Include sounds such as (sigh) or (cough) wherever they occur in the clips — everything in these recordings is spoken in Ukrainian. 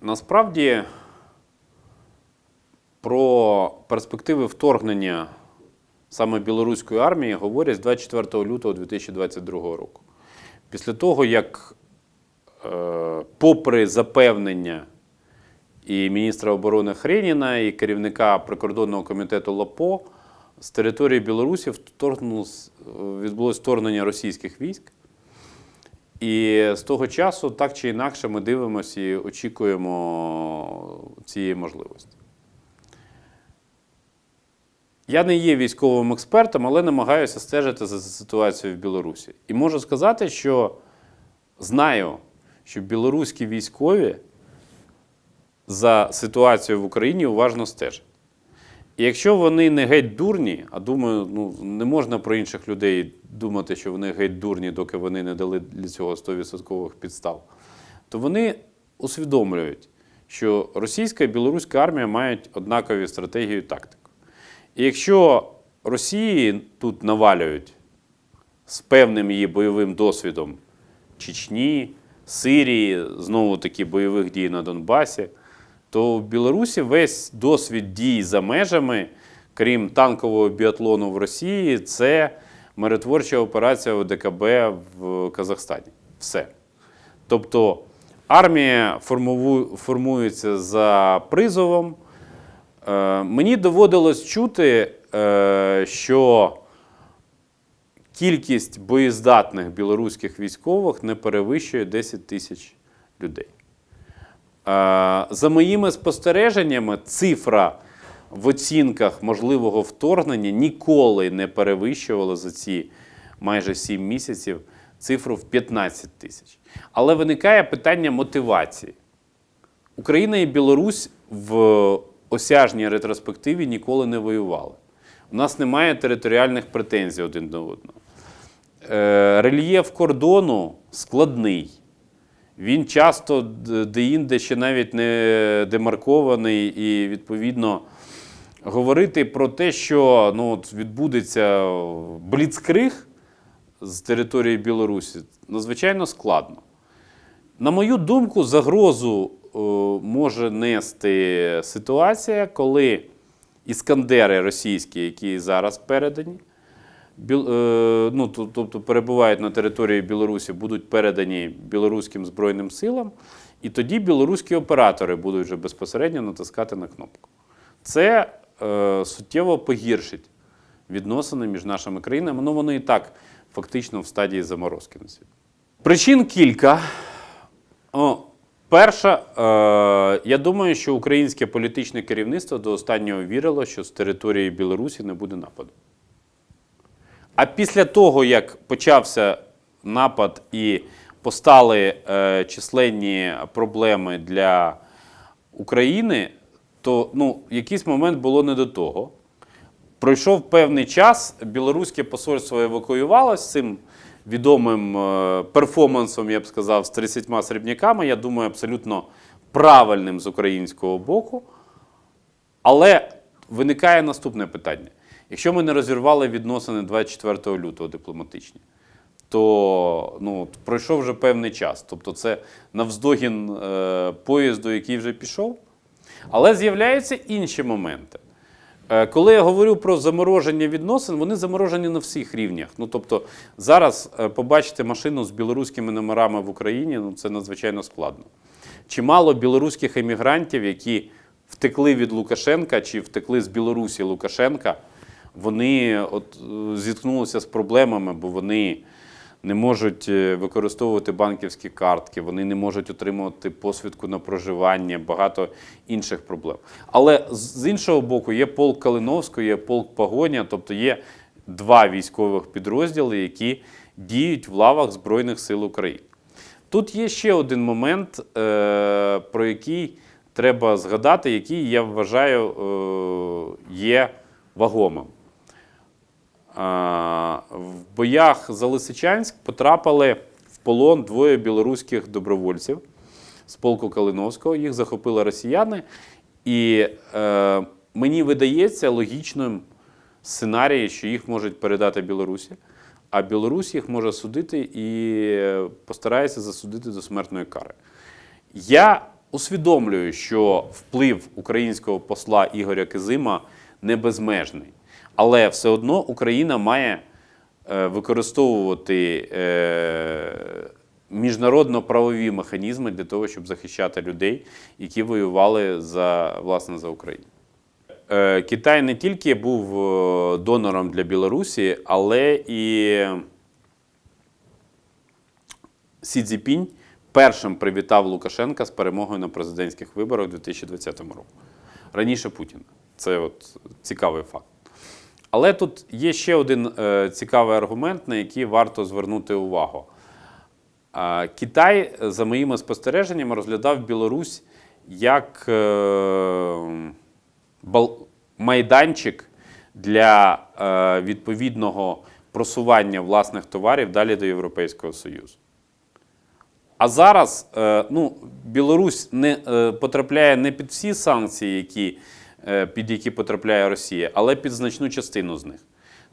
Насправді про перспективи вторгнення саме білоруської армії говорять з 24 лютого 2022 року. Після того, як, е, попри запевнення і міністра оборони Хреніна, і керівника прикордонного комітету ЛАПО, з території Білорусі вторгнулось- відбулось вторгнення російських військ. І з того часу, так чи інакше, ми дивимося і очікуємо цієї можливості. Я не є військовим експертом, але намагаюся стежити за ситуацією в Білорусі. І можу сказати, що знаю, що білоруські військові за ситуацією в Україні уважно стежать. Якщо вони не геть дурні, а думаю, ну не можна про інших людей думати, що вони геть дурні, доки вони не дали для цього 100% підстав, то вони усвідомлюють, що російська і білоруська армія мають однакові стратегію і тактику. І якщо Росії тут навалюють з певним її бойовим досвідом Чечні, Сирії, знову таки бойових дій на Донбасі, то в Білорусі весь досвід дій за межами, крім танкового біатлону в Росії, це миротворча операція ОДКБ в Казахстані. Все. Тобто армія формується за призовом. Е, Мені доводилось чути, е, що кількість боєздатних білоруських військових не перевищує 10 тисяч людей. Е, За моїми спостереженнями, цифра в оцінках можливого вторгнення ніколи не перевищувала за ці майже 7 місяців цифру в 15 тисяч. Але виникає питання мотивації. Україна і Білорусь в осяжній ретроспективі ніколи не воювали. У нас немає територіальних претензій один до одного. Е, рельєф кордону складний. Він часто деінде ще навіть не демаркований, і відповідно говорити про те, що ну, от відбудеться бліцкриг з території Білорусі, надзвичайно складно. На мою думку, загрозу е, може нести ситуація, коли іскандери російські, які зараз передані, ну, тобто перебувають на території Білорусі, будуть передані білоруським Збройним силам, і тоді білоруські оператори будуть вже безпосередньо натискати на кнопку. Це е, суттєво погіршить відносини між нашими країнами. Ну, воно і так фактично в стадії заморозки на світ. Причин кілька. О, перша, е, я думаю, що українське політичне керівництво до останнього вірило, що з території Білорусі не буде нападу. А після того, як почався напад і постали е, численні проблеми для України, то ну, якийсь момент було не до того. Пройшов певний час, білоруське посольство евакуювалося з цим відомим е, перформансом, я б сказав, з 30 срібняками. Я думаю, абсолютно правильним з українського боку. Але виникає наступне питання: якщо ми не розірвали відносини 24 лютого дипломатичні, то ну, пройшов вже певний час. Тобто, це навздогін е, поїзду, який вже пішов. Але з'являються інші моменти. Е, Коли я говорю про замороження відносин, вони заморожені на всіх рівнях. Ну тобто зараз е, побачити машину з білоруськими номерами в Україні ну це надзвичайно складно. Чимало білоруських емігрантів, які втекли від Лукашенка чи втекли з Білорусі Лукашенка, вони от е, зіткнулися з проблемами, бо вони не можуть е, використовувати банківські картки, вони не можуть отримувати посвідку на проживання, багато інших проблем. Але з- іншого боку, є полк Калиновського, є полк Погоня, тобто є два військових підрозділи, які діють в лавах Збройних сил України. Тут є ще один момент, е, про який треба згадати, який я вважаю є вагомим. В боях за Лисичанськ потрапили в полон двоє білоруських добровольців з полку Калиновського. Їх захопили росіяни. І е, мені видається логічним сценарій, що їх можуть передати Білорусі, а Білорусь їх може судити і е, постарається засудити до смертної кари. Я усвідомлюю, що вплив українського посла Ігоря Кизима не безмежний. Але все одно Україна має е, використовувати е, міжнародно-правові механізми для того, щоб захищати людей, які воювали за, власне, за Україну. Е, Китай не тільки був донором для Білорусі, але і Сі Цзіпінь першим привітав Лукашенка з перемогою на президентських виборах у 2020 році. Раніше Путіна. Це от цікавий факт. Але тут є ще один е, цікавий аргумент, на який варто звернути увагу. Китай, е, за моїми спостереженнями, розглядав Білорусь як е, майданчик для відповідного просування власних товарів далі до Європейського Союзу. А зараз ну, Білорусь не потрапляє не під всі санкції, які, під які потрапляє Росія, але під значну частину з них.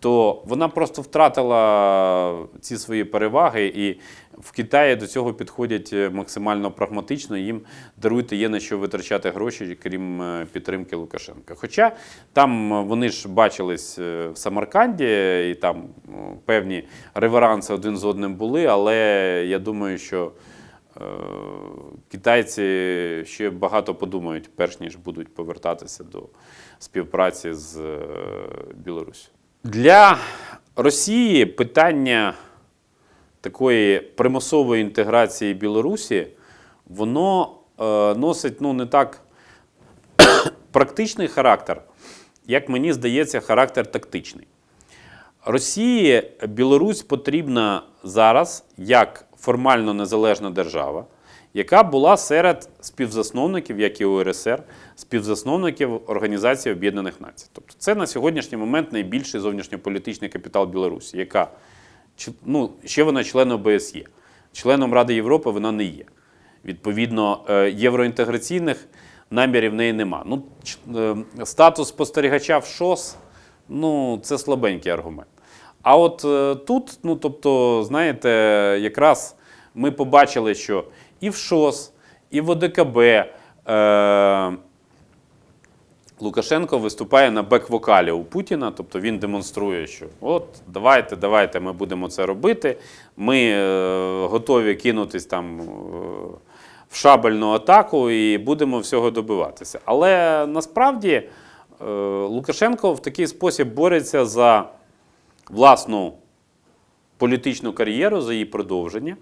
То вона просто втратила ці свої переваги, і в Китаї до цього підходять е, максимально прагматично. Їм даруйте є на що витрачати гроші, крім е, підтримки Лукашенка. Хоча там е, вони ж бачились е, в Самарканді, і там е, певні реверанси один з одним були, але я думаю, що е, китайці ще багато подумають, перш ніж будуть повертатися до співпраці з е, Білорусі. Для Росії питання такої примусової інтеграції Білорусі, воно е, носить ну, не так (coughs) практичний характер, як мені здається, характер тактичний. Росії Білорусь потрібна зараз як формально незалежна держава, яка була серед співзасновників, як і УРСР, співзасновників Організації Об'єднаних Націй. Тобто це на сьогоднішній момент найбільший зовнішньополітичний капітал Білорусі, яка ну, ще вона член ОБСЄ. Членом Ради Європи вона не є. Відповідно, е, євроінтеграційних намірів в неї нема. Ну, е, статус спостерігача в ШОС ну, це слабенький аргумент. А от е, тут, ну тобто, знаєте, якраз ми побачили, що і в ШОС, і в ОДКБ е, Лукашенко виступає на бек-вокалі у Путіна, тобто він демонструє, що от давайте, давайте, ми будемо це робити. Ми е, готові кинутись там е, в шабельну атаку і будемо всього добиватися. Але насправді е, Лукашенко в такий спосіб бореться за власну політичну кар'єру, за її продовження.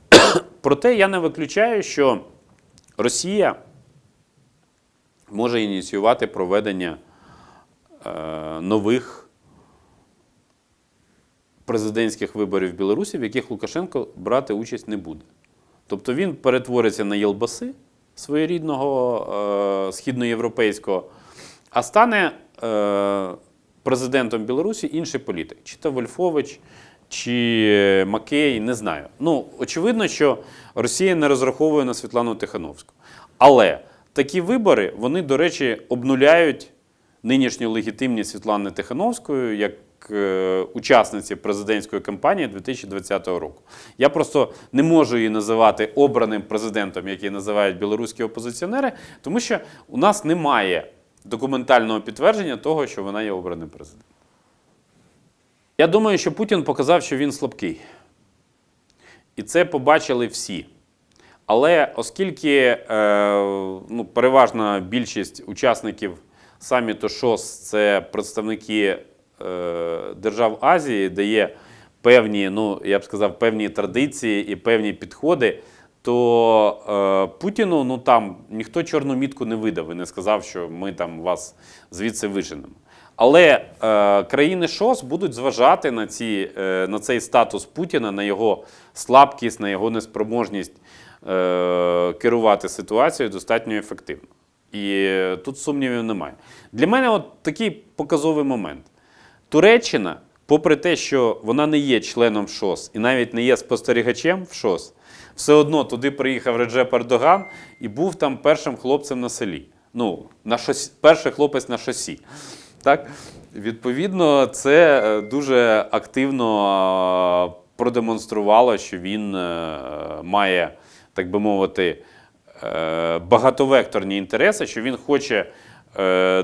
(coughs) Проте я не виключаю, що Росія може ініціювати проведення е, нових президентських виборів в Білорусі, в яких Лукашенко брати участь не буде. Тобто він перетвориться на Єлбаси своєрідного е, східноєвропейського, а стане е, президентом Білорусі інший політик, чи то Вольфович, чи Макей, не знаю. Ну, очевидно, що Росія не розраховує на Світлану Тихановську. Але такі вибори, вони, до речі, обнуляють нинішню легітимність Світлани Тихановської як е, учасниці президентської кампанії 2020 року. Я просто не можу її називати обраним президентом, який називають білоруські опозиціонери, тому що у нас немає документального підтвердження того, що вона є обраним президентом. Я думаю, що Путін показав, що він слабкий. І це побачили всі. Але оскільки е, ну, переважна більшість учасників саміту ШОС це представники е, держав Азії, де є певні, ну я б сказав, певні традиції і певні підходи, то е, Путіну ну там ніхто чорну мітку не видав і не сказав, що ми там вас звідси виженемо. Але е, країни ШОС будуть зважати на, ці, е, на цей статус Путіна, на його слабкість, на його неспроможність е, керувати ситуацією достатньо ефективно. І е, тут сумнівів немає. Для мене от такий показовий момент. Туреччина, попри те, що вона не є членом ШОС і навіть не є спостерігачем в ШОС, все одно туди приїхав Реджеп Ердоган і був там першим хлопцем на селі. Ну, на шосі, перший хлопець на шосі. Так? Відповідно, це е, дуже активно е, продемонструвало, що він е, має, так би мовити, багатовекторні інтереси, що він хоче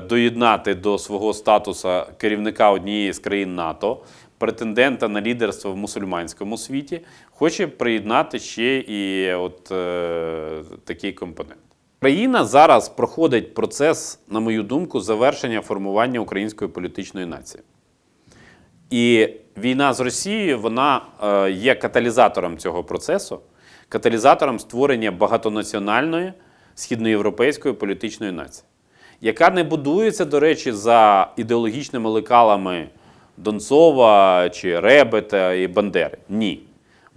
доєднати до свого статусу керівника однієї з країн НАТО, претендента на лідерство в мусульманському світі, хоче приєднати ще і от е, такий компонент. Країна зараз проходить процес, на мою думку, завершення формування української політичної нації. І війна з Росією вона е, є каталізатором цього процесу, каталізатором створення багатонаціональної східноєвропейської політичної нації, яка не будується, до речі, за ідеологічними лекалами Донцова чи Ребета і Бандери. Ні.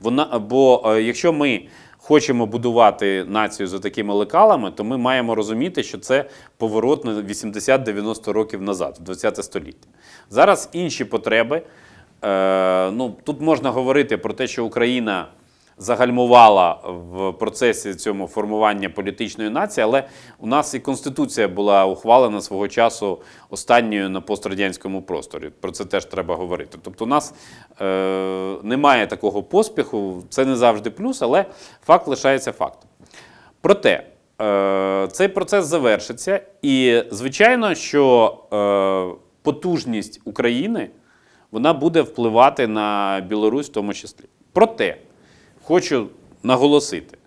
Вона, бо е, якщо ми хочемо будувати націю за такими лекалами, то ми маємо розуміти, що це поворот на 80-90 років назад, в 20 століття. Зараз інші потреби. Е, ну, тут можна говорити про те, що Україна загальмувала в процесі цьому формування політичної нації, але у нас і Конституція була ухвалена свого часу останньою на пострадянському просторі. Про це теж треба говорити. Тобто, у нас е, немає такого поспіху, це не завжди плюс, але факт лишається фактом. Проте е, цей процес завершиться, і звичайно, що е, потужність України вона буде впливати на Білорусь в тому числі. Проте хочу наголосити: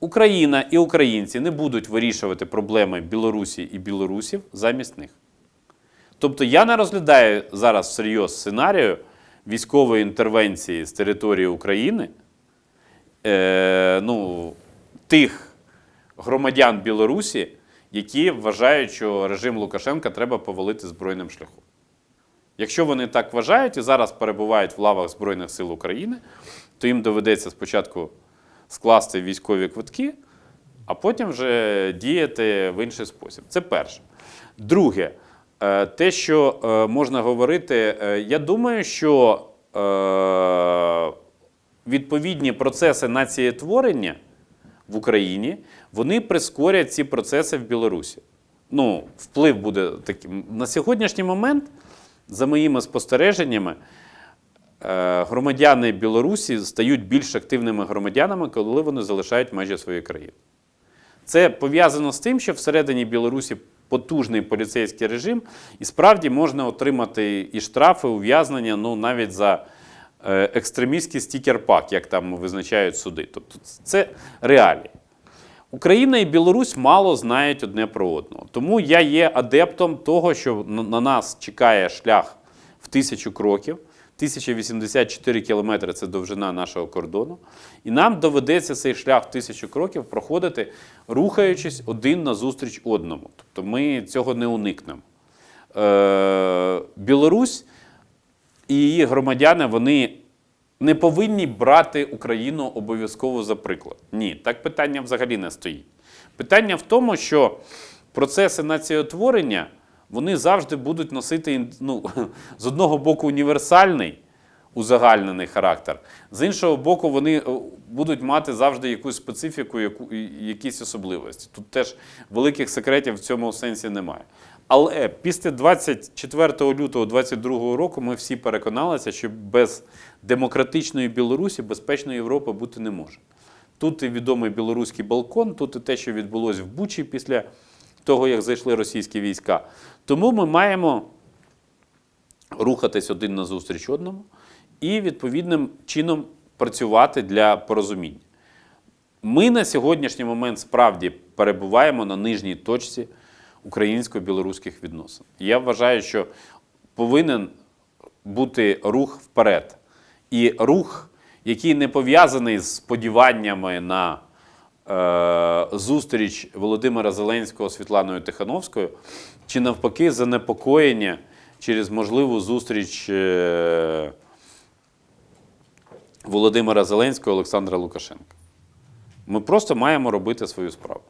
Україна і українці не будуть вирішувати проблеми Білорусі і білорусів замість них. Тобто я не розглядаю зараз всерйоз сценарію військової інтервенції з території України е, ну, тих громадян Білорусі, які вважають, що режим Лукашенка треба повалити збройним шляхом. Якщо вони так вважають і зараз перебувають в лавах Збройних сил України, то їм доведеться спочатку скласти військові квитки, а потім вже діяти в інший спосіб. Це перше. Друге, е, те, що е, можна говорити, е, я думаю, що відповідні процеси націєтворення в Україні вони прискорять ці процеси в Білорусі. Ну, вплив буде таким. На сьогоднішній момент, за моїми спостереженнями, громадяни Білорусі стають більш активними громадянами, коли вони залишають межі своєї країни. Це пов'язано з тим, що всередині Білорусі потужний поліцейський режим, і справді можна отримати і штрафи, ув'язнення ну, навіть за е, екстремістський стікер-пак, як там визначають суди. Тобто це реалії. Україна і Білорусь мало знають одне про одного. Тому я є адептом того, що на нас чекає шлях в тисячу кроків. 1084 кілометри це довжина нашого кордону. І нам доведеться цей шлях тисячу кроків проходити, рухаючись один назустріч одному. Тобто ми цього не уникнемо. Е, Білорусь і її громадяни вони не повинні брати Україну обов'язково за приклад. Ні, так питання взагалі не стоїть. Питання в тому, що процеси націотворення вони завжди будуть носити ну, (laughs) з одного боку універсальний узагальнений характер, з іншого боку, вони е, будуть мати завжди якусь специфіку, яку, якісь особливості. Тут теж великих секретів в цьому сенсі немає. Але після 24 лютого 2022 року ми всі переконалися, що без демократичної Білорусі безпечної Європи бути не може. Тут і відомий білоруський балкон, тут і те, що відбулося в Бучі після того, як зайшли російські війська. Тому ми маємо рухатись один назустріч одному і відповідним чином працювати для порозуміння. Ми на сьогоднішній момент справді перебуваємо на нижній точці українсько-білоруських відносин. Я вважаю, що повинен бути рух вперед. І рух, який не пов'язаний з сподіваннями на зустріч Володимира Зеленського з Світланою Тихановською, чи навпаки, занепокоєння через можливу зустріч е, Володимира Зеленського і Олександра Лукашенка. Ми просто маємо робити свою справу.